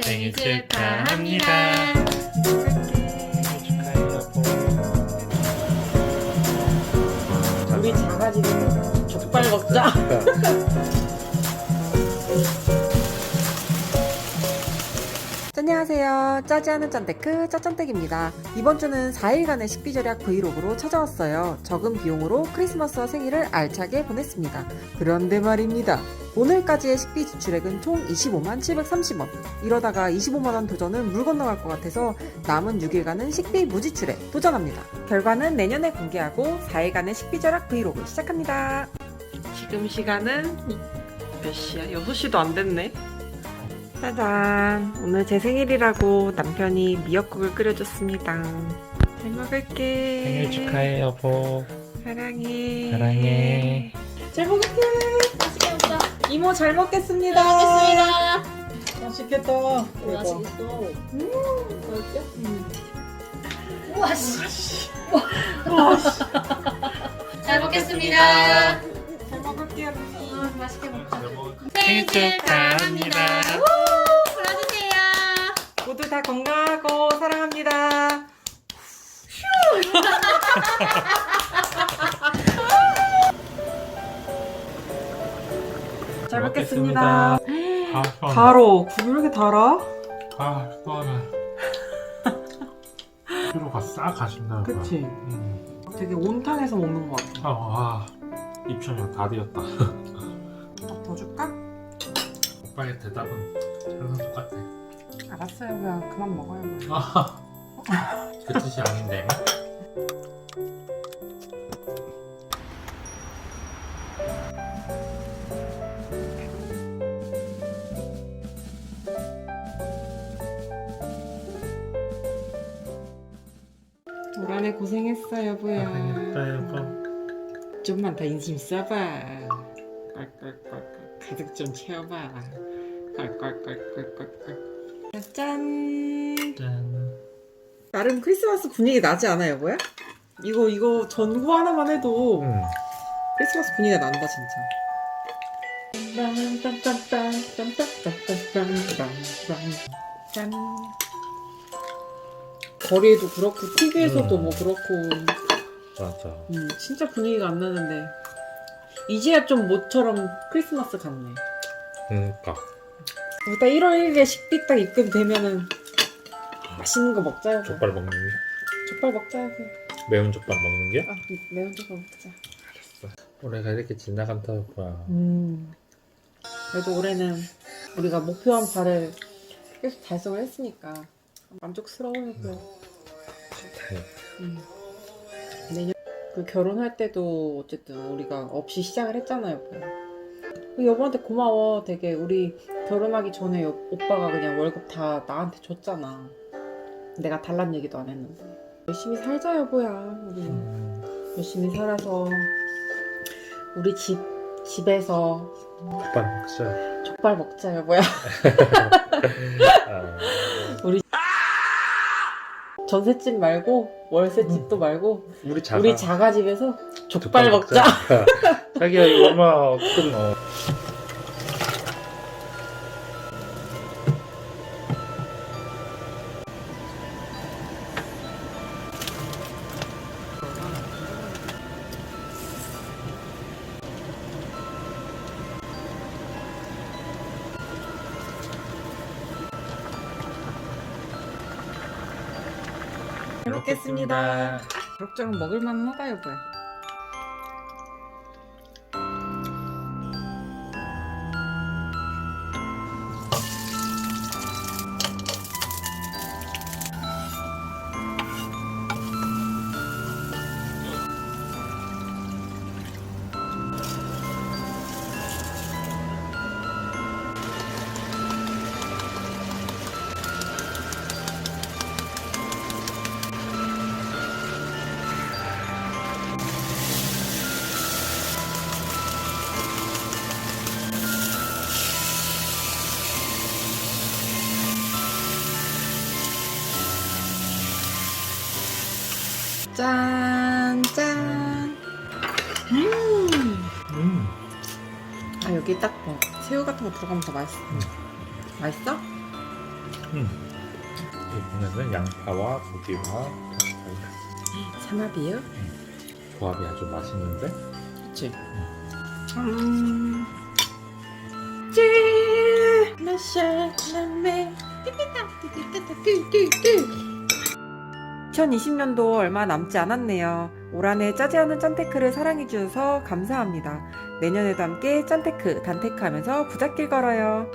생일 축하합니다. 축하해요. 우리 작아지는 족발 먹자. 짜지 않은 짠테크 짜짠택입니다. 이번 주는 4일간의 식비 절약 브이로그로 찾아왔어요. 적은 비용으로 크리스마스와 생일을 알차게 보냈습니다. 그런데 말입니다. 오늘까지의 식비 지출액은 총 25만 730원. 이러다가 25만원 도전은 물 건너갈 것 같아서 남은 6일간은 식비 무지출에 도전합니다. 결과는 내년에 공개하고 4일간의 식비 절약 브이로그 시작합니다. 지금 시간은 몇 시야? 6시도 안 됐네. 짜잔. 오늘 제 생일이라고 남편이 미역국을 끓여줬습니다. 잘 먹을게. 생일 축하해 여보. 사랑해. 사랑해. 잘 먹을게. 맛있게 먹자. 이모 잘 먹겠습니다. 먹겠습니다. 맛있겠다. 맛있겠어. 음, 맛있죠? 우와 씨. 와, 씨. 잘 먹겠습니다. 잘 먹을게요. 음, 맛있게 먹자. 생일 축하합니다. 우, 불러주세요. 모두 다 건강하고 사랑합니다. 잘 먹겠습니다. 아, 시원해. 달어. 국이 왜 이렇게 달아? 아, 시원해. 피로가 싹 가신다. 그치? 음. 되게 온탕해서 먹는 것 같아. 아, 와. 입천이 다 되었다. 밥 더 줄까? 오빠의 대답은 항상 똑같아. 알았어요. 그냥 그만 먹어요. 뭐. 아, 그 뜻이 아닌데. 올 한해 고생했어 여보야. 고생했다, 여보. 좀만 더 인심 써봐. 꼴꼴꼴꼴 가득 좀 채워봐. 꼴꼴꼴꼴꼴꼴. 짠. 짠. 나름 크리스마스 분위기 나지 않아 여보야? 이거 이거 전구 하나만 해도 응. 크리스마스 분위기가 난다 진짜. 짠. 거리에도 그렇고 TV에서도 음. 뭐 그렇고 맞아. 음, 진짜 분위기가 안 나는데 이제야 좀 모처럼 크리스마스 같네. 그러니까. 일단 1월 1일에 식비 딱 입금되면은 맛있는 거 먹자요. 족발 먹는 게? 족발 먹자요. 매운 족발 먹는 게? 아 매운 족발 먹자. 올해가 이렇게 지나간다, 오빠. 음. 그래도 올해는 우리가 목표한 바를 계속 달성을 했으니까 만족스러워요. 그. 음. 내년 그 결혼할 때도 어쨌든 우리가 없이 시작을 했잖아요. 그 여보한테 고마워. 되게 우리 결혼하기 전에 여- 오빠가 그냥 월급 다 나한테 줬잖아. 내가 달란 얘기도 안 했는데. 열심히 살자 여보야. 우리 음, 열심히 살아서 우리 집 집에서 족발 먹자. 족발 먹자 여보야. 아, 전셋집 말고 월세집도 말고 우리 자가. 우리 자가 집에서 족발, 먹자. 자기야 이거 얼마 끊어. 먹겠습니다. 그럭저럭 먹을만은 하다 여보야. 짠, 짠. 음. 음. 아, 여기 딱 뭐, 새우 같은 거 들어가면 더 맛있어. 맛있어? 이번에는 양파와 고기와 삼합이요? 조합이 아주 맛있는데 그치. 음. 찌! 나샤나메 2020년도 얼마 남지 않았네요. 올 한해 짜지 않은 짠테크를 사랑해주셔서 감사합니다. 내년에도 함께 짠테크, 단테크 하면서 부잣길 걸어요.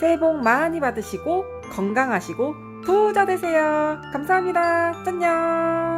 새해 복 많이 받으시고 건강하시고 부자 되세요. 감사합니다. 짠녕!